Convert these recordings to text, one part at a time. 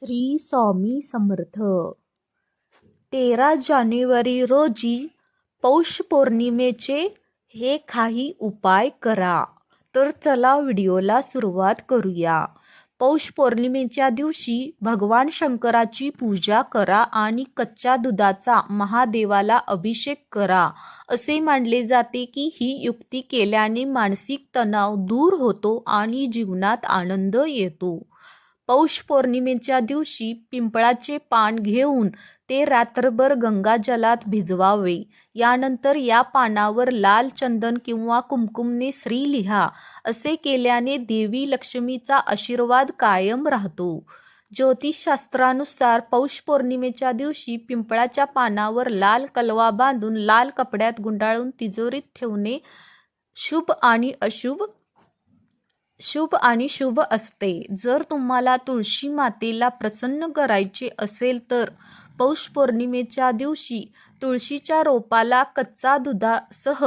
श्री स्वामी समर्थ. तेरा जानेवारी रोजी पौष पौर्णिमेचे हे काही उपाय करा. तर चला व्हिडिओला सुरुवात करूया. पौष पौर्णिमेच्या दिवशी भगवान शंकराची पूजा करा आणि कच्च्या दुधाचा महादेवाला अभिषेक करा. असे मानले जाते की ही युक्ती केल्याने मानसिक तणाव दूर होतो आणि जीवनात आनंद येतो. पौष पौर्णिमेच्या दिवशी पिंपळाचे पान घेऊन ते रात्रभर गंगाजलात भिजवावे. यानंतर या पानावर लाल चंदन किंवा कुमकुमने श्री लिहा असे केल्याने देवी लक्ष्मीचा आशीर्वाद कायम राहतो. ज्योतिषशास्त्रानुसार पौष पौर्णिमेच्या दिवशी पिंपळाच्या पानावर लाल कलवा बांधून लाल कपड्यात गुंडाळून तिजोरीत ठेवणे शुभ आणि अशुभ शुभ आणि शुभ असते. जर तुम्हाला तुळशी मातेला प्रसन्न करायचे असेल तर पौष पौर्णिमेच्या दिवशी तुळशीच्या रोपाला कच्चा दुधासह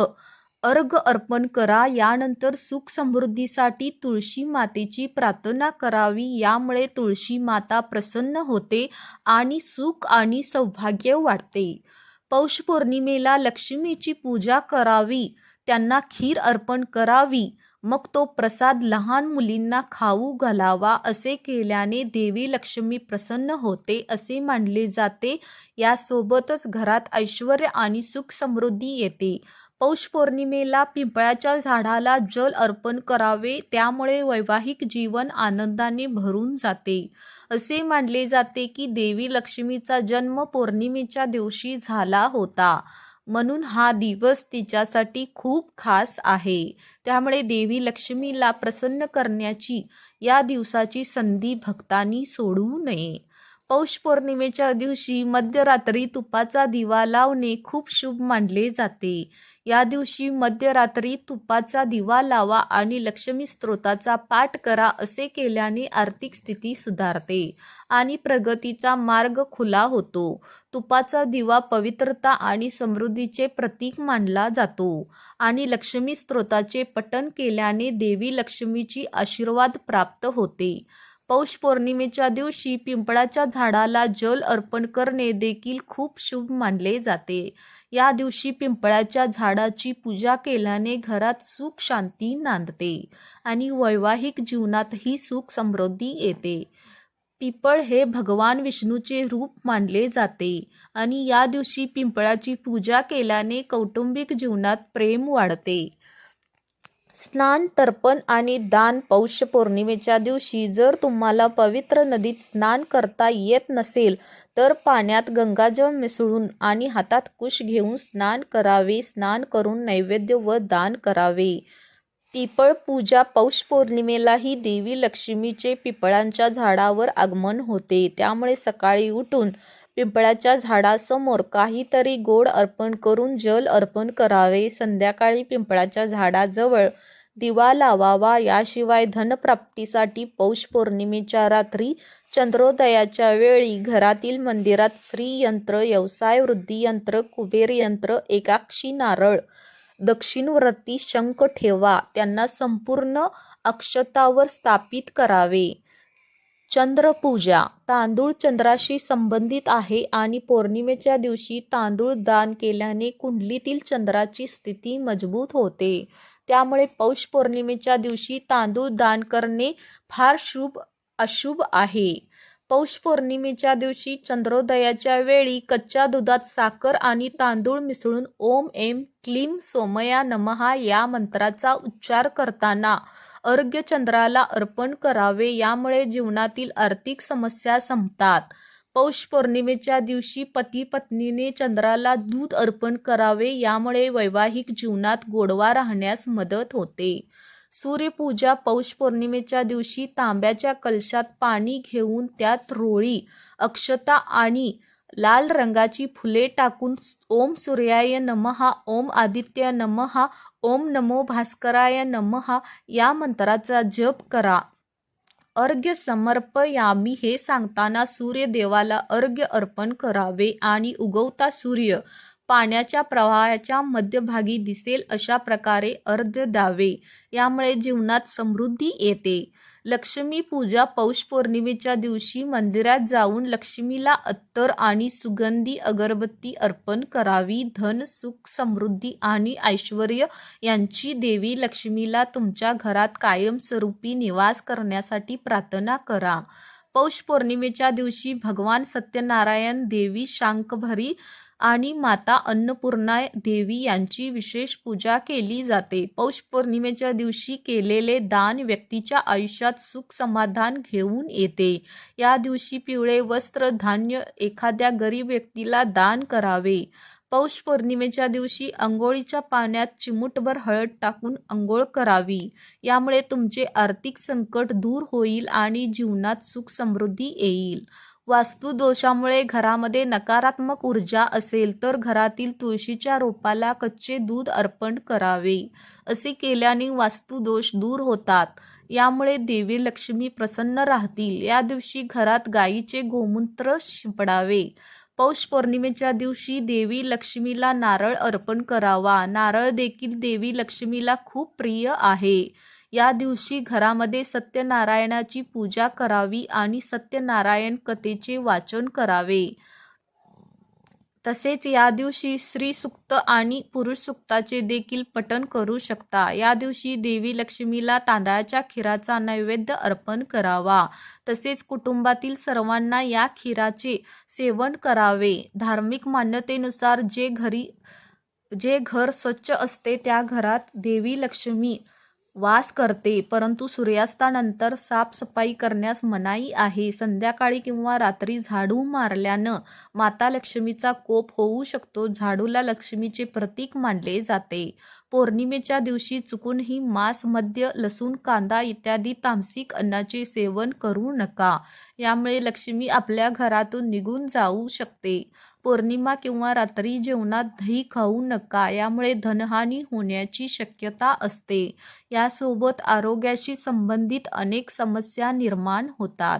अर्घ अर्पण करा. यानंतर सुख समृद्धीसाठी तुळशी मातेची प्रार्थना करावी. यामुळे तुळशी माता प्रसन्न होते आणि सुख आणि सौभाग्य वाढते. पौष पौर्णिमेला लक्ष्मीची पूजा करावी. त्यांना खीर अर्पण करावी. मग तो प्रसाद लहान मुलींना खाऊ घालावा असे केल्याने देवी लक्ष्मी प्रसन्न होते असे मानले जाते. यासोबतच घरात ऐश्वर आणि सुख समृद्धी येते. पौष पौर्णिमेला पिंपळाच्या झाडाला जल अर्पण करावे त्यामुळे वैवाहिक जीवन आनंदाने भरून जाते. असे मानले जाते की देवी लक्ष्मीचा जन्म पौर्णिमेच्या दिवशी झाला होता. म्हणून हा दिवस तिच्यासाठी खूप खास आहे. त्यामुळे देवी लक्ष्मीला प्रसन्न करण्याची या दिवसाची संधी भक्तांनी सोडू नये. पौष पौर्णिमेच्या दिवशी मध्यरात्री तुपाचा दिवा लावणे खूप शुभ मानले जाते. या दिवशी मध्यरात्री तुपाचा दिवा लावा आणि लक्ष्मी स्त्रोताचा पाठ करा असे केल्याने आर्थिक स्थिती सुधारते आणि प्रगतीचा मार्ग खुला होतो. तुपाचा दिवा पवित्रता आणि समृद्धीचे प्रतीक मानला जातो आणि लक्ष्मी स्त्रोताचे पठण केल्याने देवी लक्ष्मीची आशीर्वाद प्राप्त होते. पौष पौर्णिमेच्या दिवशी पिंपळाच्या झाडाला जल अर्पण करणे देखील खूप शुभ मानले जाते. या दिवशी पिंपळाच्या झाडाची पूजा केल्याने घरात सुख शांती नांदते आणि वैवाहिक जीवनातही सुख समृद्धी येते. पिंपळ हे भगवान विष्णूचे रूप मानले जाते आणि या दिवशी पिंपळाची पूजा केल्याने कौटुंबिक जीवनात प्रेम वाढते. स्नान तर्पण आणि दान पौष पौर्णिमेच्या दिवशी जर तुम्हाला पवित्र नदीत स्नान करता येत नसेल तर पाण्यात गंगाजळ मिसळून आणि हातात कुश घेऊन स्नान करावे. स्नान करून नैवेद्य व दान करावे. पिपळ पूजा पौष पौर्णिमेलाही देवी लक्ष्मीचे पिपळांच्या झाडावर आगमन होते. त्यामुळे सकाळी उठून पिंपळाच्या झाडासमोर काहीतरी गोड अर्पण करून जल अर्पण करावे. संध्याकाळी पिंपळाच्या झाडाजवळ दिवा लावावा. याशिवाय धनप्राप्तीसाठी पौष पौर्णिमेच्या रात्री चंद्रोदयाच्या वेळी घरातील मंदिरात श्रीयंत्र व्यवसाय वृद्धी यंत्र कुबेर यंत्र एकाक्षी नारळ दक्षिणवर्ती शंख ठेवा. त्यांना संपूर्ण अक्षतावर स्थापित करावे. चंद्रपूजा. तांदूळ चंद्राशी संबंधित आहे आणि पौर्णिमेच्या दिवशी तांदूळ दान केल्याने कुंडलीतील चंद्राची स्थिती मजबूत होते. त्यामुळे पौष पौर्णिमेच्या दिवशी तांदूळ दान करणे फार शुभ अशुभ आहे. पौष पौर्णिमेच्या दिवशी चंद्रोदयाच्या वेळी कच्च्या दुधात साखर आणि तांदूळ मिसळून ओम एम क्लीम सोमया नमहा या मंत्राचा उच्चार करताना अर्घ्य चंद्राला अर्पण करावे यामुळे जीवनातील आर्थिक समस्या संपतात. पौष पौर्णिमेच्या दिवशी पती पत्नीने चंद्राला दूध अर्पण करावे यामुळे वैवाहिक जीवनात गोडवा राहण्यास मदत होते. सूर्यपूजा पौष पौर्णिमेच्या दिवशी तांब्याच्या कलशात पाणी घेऊन त्यात रोळी अक्षता आणि लाल रंगाची फुले टाकून ओम सूर्याय नमहा ओम आदित्य नमहा ओम नमो भास्कराय नमहा या मंत्राचा जप करा. अर्घ्य समर्पयामी हे सांगताना सूर्यदेवाला अर्घ्य अर्पण करावे आणि उगवता सूर्य. पाण्याच्या प्रवाहाच्या मध्यभागी दिसेल अशा प्रकारे अर्ध द्यावे यामुळे जीवनात समृद्धी येते. लक्ष्मी पूजा पौष पौर्णिमेच्या दिवशी मंदिरात जाऊन लक्ष्मीला अत्तर आणि सुगंधी अगरबत्ती अर्पण करावी. धन सुख समृद्धी आणि ऐश्वर यांची देवी लक्ष्मीला तुमच्या घरात कायमस्वरूपी निवास करण्यासाठी प्रार्थना करा. पौष पौर्णिमेच्या दिवशी भगवान सत्यनारायण देवी शांकभरी आणि माता अन्नपूर्णा देवी यांची विशेष पूजा केली जाते. पौष पौर्णिमेच्या दिवशी केलेले दान व्यक्तीच्या आयुष्यात सुख समाधान घेऊन येते. या दिवशी पिवळे वस्त्र धान्य एखाद्या गरीब व्यक्तीला दान करावे. पौष पौर्णिमेच्या दिवशी अंघोळीच्या पाण्यात चिमूटभर हळद टाकून अंघोळ करावी. यामुळे तुमचे आर्थिक संकट दूर होईल आणि जीवनात सुख समृद्धी येईल. वास्तुदोषामुळे घरामध्ये नकारात्मक ऊर्जा असेल तर घरातील तुळशीच्या रोपाला कच्चे दूध अर्पण करावे असे केल्याने वास्तुदोष दूर होतात. यामुळे देवी लक्ष्मी प्रसन्न राहतील. या दिवशी घरात गायीचे गोमूत्र शिंपडावे. पौष पौर्णिमेच्या दिवशी देवी लक्ष्मीला नारळ अर्पण करावा. नारळ देखील देवी लक्ष्मीला खूप प्रिय आहे. या दिवशी घरामध्ये सत्यनारायणाची पूजा करावी आणि सत्यनारायण कथेचे वाचन करावे. तसेच या दिवशी स्त्री सुक्त आणि पुरुष सुक्ताचे देखील पठण करू शकता. या दिवशी देवी लक्ष्मीला तांदळाच्या खीराचा नैवेद्य अर्पण करावा. तसेच कुटुंबातील सर्वांना या खीराचे सेवन करावे. धार्मिक मान्यतेनुसार जे घरी जे घर स्वच्छ असते त्या घरात देवी लक्ष्मी वास करते परंतु सूर्यास्तानंतर साफसफाई करण्यास मनाई आहे. संध्याकाळी किंवा रात्री झाडू मारल्यानं माता लक्ष्मीचा कोप होऊ शकतो. झाडूला लक्ष्मीचे प्रतीक मानले जाते. पौर्णिमेच्या दिवशी चुकूनही मांस मद्य लसूण कांदा इत्यादी तामसिक अन्नाचे सेवन करू नका. यामुळे लक्ष्मी आपल्या घरातून निघून जाऊ शकते. पौर्णिमा किंवा रात्री जेवणात दही खाऊ नका. यामुळे धनहानी होण्याची शक्यता असते. यासोबत आरोग्याशी संबंधित अनेक समस्या निर्माण होतात.